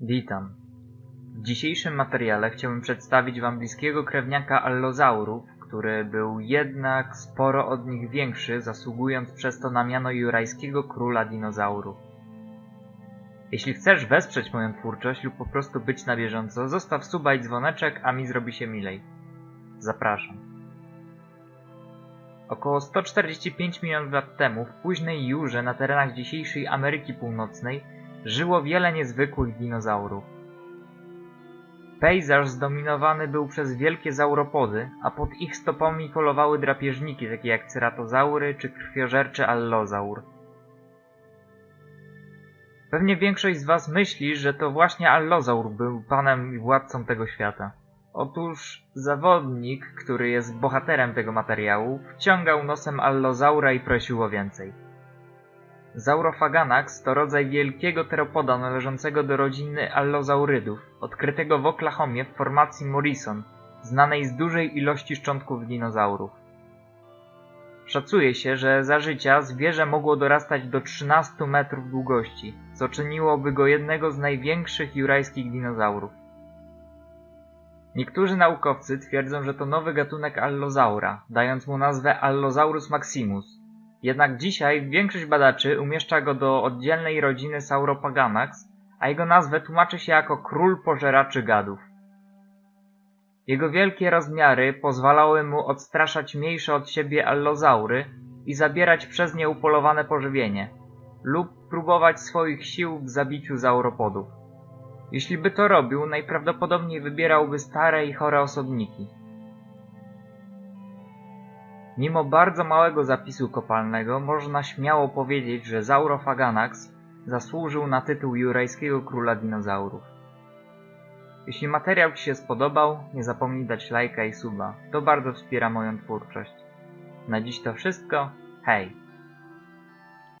Witam. W dzisiejszym materiale chciałbym przedstawić Wam bliskiego krewniaka allozaurów, który był jednak sporo od nich większy, zasługując przez to na miano jurajskiego króla dinozaurów. Jeśli chcesz wesprzeć moją twórczość lub po prostu być na bieżąco, zostaw suba i dzwoneczek, a mi zrobi się milej. Zapraszam. Około 145 milionów lat temu, w późnej Jurze na terenach dzisiejszej Ameryki Północnej, żyło wiele niezwykłych dinozaurów. Pejzaż zdominowany był przez wielkie sauropody, a pod ich stopami polowały drapieżniki takie jak ceratozaury czy krwiożerczy allozaur. Pewnie większość z Was myśli, że to właśnie allozaur był panem i władcą tego świata. Otóż zawodnik, który jest bohaterem tego materiału, wciągał nosem allozaura i prosił o więcej. Saurophaganax to rodzaj wielkiego teropoda należącego do rodziny allozaurydów, odkrytego w Oklahomie w formacji Morrison, znanej z dużej ilości szczątków dinozaurów. Szacuje się, że za życia zwierzę mogło dorastać do 13 metrów długości, co czyniłoby go jednego z największych jurajskich dinozaurów. Niektórzy naukowcy twierdzą, że to nowy gatunek allozaura, dając mu nazwę Allosaurus maximus. Jednak dzisiaj większość badaczy umieszcza go do oddzielnej rodziny Saurophaganax, a jego nazwę tłumaczy się jako król pożeraczy gadów. Jego wielkie rozmiary pozwalały mu odstraszać mniejsze od siebie allozaury i zabierać przez nie upolowane pożywienie, lub próbować swoich sił w zabiciu sauropodów. Jeśli by to robił, najprawdopodobniej wybierałby stare i chore osobniki. Mimo bardzo małego zapisu kopalnego, można śmiało powiedzieć, że Saurophaganax zasłużył na tytuł jurajskiego króla dinozaurów. Jeśli materiał Ci się spodobał, nie zapomnij dać lajka i suba. To bardzo wspiera moją twórczość. Na dziś to wszystko. Hej!